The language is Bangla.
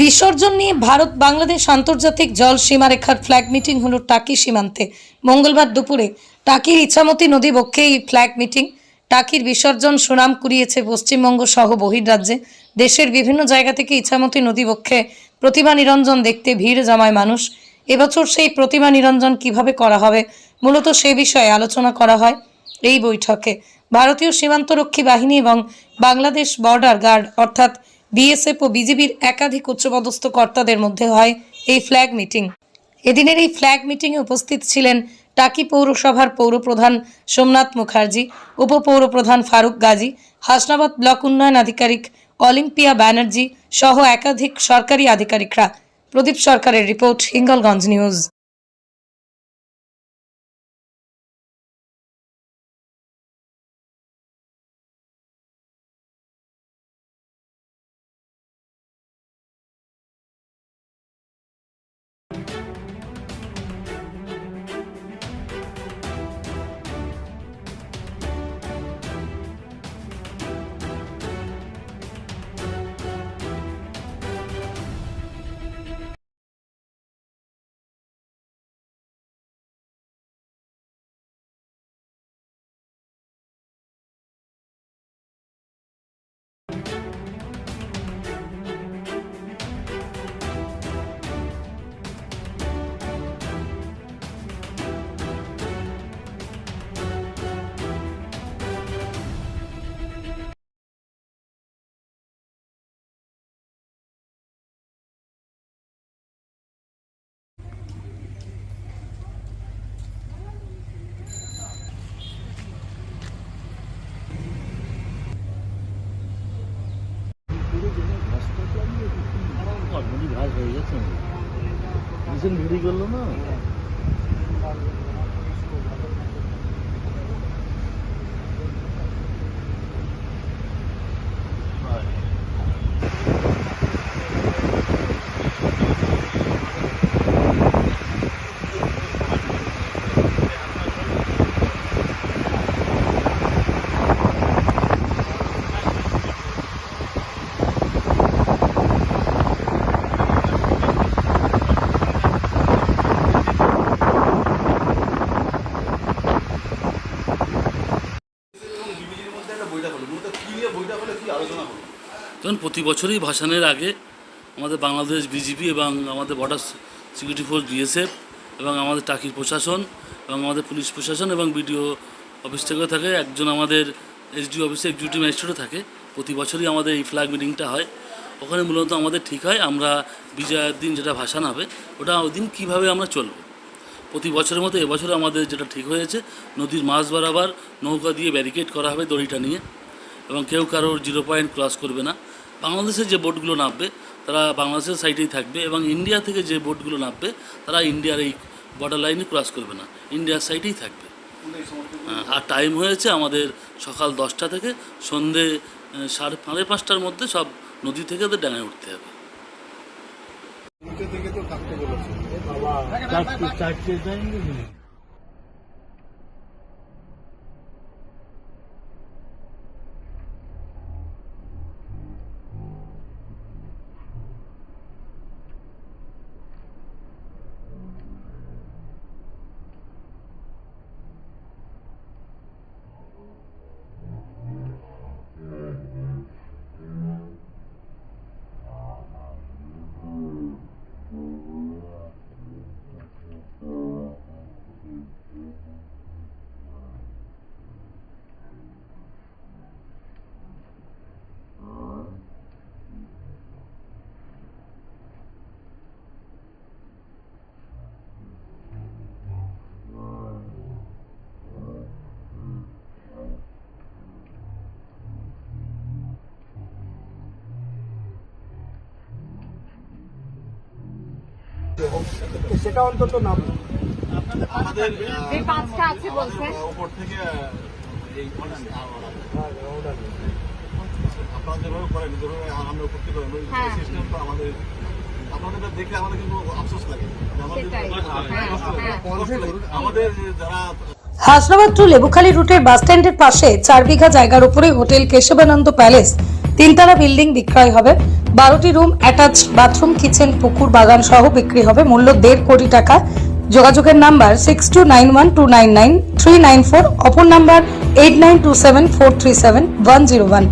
বিসর্জন নিয়ে ভারত বাংলাদেশ আন্তর্জাতিক জল সীমারেখার ফ্ল্যাগ মিটিং হলো টাকি সীমান্তে। মঙ্গলবার দুপুরে টাকির ইছামতি নদী বক্ষে এই ফ্ল্যাগ মিটিং। টাকির বিসর্জন সুনাম কুড়িয়েছে পশ্চিমবঙ্গ সহ বহির্রাজ্যে দেশের বিভিন্ন জায়গা থেকে ইছামতি নদী বক্ষে প্রতিমা নিরঞ্জন দেখতে ভিড় জমায় মানুষ। এবছর সেই প্রতিমা নিরঞ্জন কীভাবে করা হবে, মূলত সে বিষয়ে আলোচনা করা হয় এই বৈঠকে। ভারতীয় সীমান্তরক্ষী বাহিনী এবং বাংলাদেশ বর্ডার গার্ড, অর্থাৎ বিএসএফ ও বিজিবির একাধিক উচ্চপদস্থ কর্তাদের মধ্যে হয় এই ফ্ল্যাগ মিটিং। এদিনের এই ফ্ল্যাগ মিটিংয়ে উপস্থিত ছিলেন টাকি পৌরসভার পৌরপ্রধান সোমনাথ মুখার্জি, উপপৌরপ্রধান ফারুক গাজী, হাসনাবাদ ব্লক উন্নয়ন আধিকারিক অলিম্পিয়া ব্যানার্জি সহ একাধিক সরকারি আধিকারিকরা। প্রদীপ সরকারের রিপোর্ট হিঙ্গলগঞ্জ নিউজ। অলরেডি ঘাস হয়ে গেছে। ভীষণ ভিড়ি করল না বিবিজির মধ্যে একটা বইটা হলো মূলত কি নিয়ে বইটা হলে কি আলোচনা হলো যেমন প্রতি বছরই ভাসানের আগে আমাদের বাংলাদেশ বিজিপি এবং আমাদের বর্ডার সিকিউরিটি ফোর্স বিএসএফ এবং আমাদের টাকির প্রশাসন এবং আমাদের পুলিশ প্রশাসন এবং বিডিও অফিস থেকেও থাকে। একজন আমাদের এসডিও অফিসে, এক্সিকিউটিভ ম্যাজিস্ট্রেটও থাকে। প্রতি বছরই আমাদের এই ফ্ল্যাগ মিটিংটা হয়। ওখানে মূলত আমাদের ঠিক হয়, আমরা বিজয়ের দিন যেটা ভাসান হবে, ওটা ওই দিন কীভাবে আমরা চলবো। প্রতি বছরের মতো এবছর আমাদের যেটা ঠিক হয়েছে, নদীর মাছ বরাবর নৌকা দিয়ে ব্যারিকেড করা হবে দড়িটা নিয়ে এবং কেউ কারোর জিরো পয়েন্ট ক্রস করবে না। বাংলাদেশের যে বোটগুলো নামবে তারা বাংলাদেশের সাইডেই থাকবে এবং ইন্ডিয়া থেকে যে বোটগুলো নামবে তারা ইন্ডিয়ার এই বর্ডার লাইনে ক্রস করবে না ইন্ডিয়ার সাইডেই থাকবে আর টাইম হয়েছে আমাদের সকাল দশটা থেকে সন্ধে সাড়ে সাড়ে পাঁচটার মধ্যে সব নদী থেকে ওদের ডাঙায় উঠতে হবে থেকে তো সেটা অন্তত নাম আমাদের যে পাঁচটা আছে বলছে উপর থেকে এই আপনারা যেভাবে করেন যেভাবে আমরা উপর থেকে করেন হ্যাঁ। সিস্টেম তো আমাদের আপনাদের দেখলে আমাদের কিন্তু আফসোস। হ্যাঁ, হ্যাঁ, হ্যাঁ। লাগে। আমাদের যারা হাসনাবাদ টু লেবুখালী রুটের বাস স্ট্যান্ডের পাশে চার বিঘা জায়গার উপরে হোটেল কেশবানন্দ প্যালেস। তিনতলা বিল্ডিং বিক্রয় হবে। বারোটি রুম অ্যাটাচ বাথরুম, কিচেন, পুকুর, বাগান সহ বিক্রি হবে। মূল্য দেড় কোটি টাকা। যোগাযোগের number six two nine one two nine nine three nine four. অপর number eight nine two seven four three seven one zero one.